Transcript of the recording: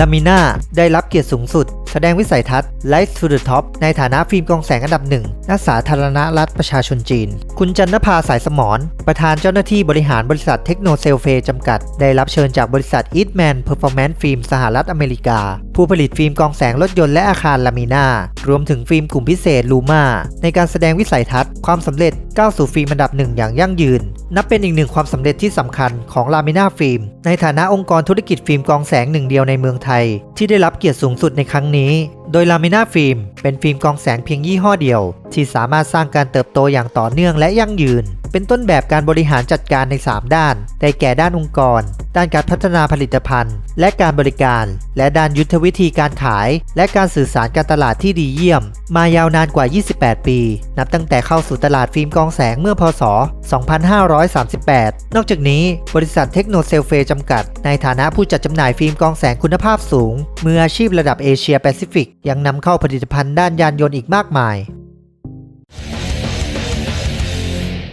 ลามิน่าได้รับเกียรติสูงสุด แสดงวิสัยทัศน์ Light to the Top ในฐานะฟิล์มกองแสงอันดับหนึ่งณสาธารณรัฐประชาชนจีน คุณจันนภาสายสมรประธานเจ้าหน้าที่บริหารบริษัทเทคโนเซลเฟจำกัด ได้รับเชิญจากบริษัท Eastman Performance Film สหรัฐอเมริกา ผู้ผลิตฟิล์มกองแสงรถยนต์และอาคารลามิน่ารวมถึงฟิล์มกลุ่มพิเศษลูมาในการแสดงวิสัยทัศน์ ความสำเร็จก้าวสู่ฟิล์มอันดับหนึ่งอย่างยั่งยืน นับเป็นอีกหนึ่งความสำเร็จที่สำคัญของลามิน่าฟิล์ม ในฐานะองค์กรธุรกิจฟิล์มกองแสงหนึ่งเดียวในเมืองไทย ที่ได้รับเกียรติสูงสุดในครั้งนี้ โดยลามิน่าฟิล์มเป็นฟิล์มกองแสงเพียงยี่ห้อเดียว ที่สามารถสร้างการเติบโตอย่างต่อเนื่องและยั่งยืน เป็นต้นแบบการบริหารจัดการใน 3 ด้าน ได้แก่ด้านองค์กร ด้านการพัฒนาผลิตภัณฑ์ และการบริการ และด้านยุทธวิธีการขาย และการสื่อสารการตลาดที่ดีเยี่ยม มายาวนานกว่า 28 ปี นับตั้งแต่เข้าสู่ตลาดฟิล์มกองแสงเมื่อพศ 2538 นอกจากนี้ บริษัทเทคโนเซลเฟจำกัด ในฐานะผู้จัดจำหน่ายฟิล์มกองแสงคุณภาพสูง มืออาชีพระดับเอเชียแปซิฟิกยังนำเข้าผลิตภัณฑ์ด้านยานยนต์อีกมากมาย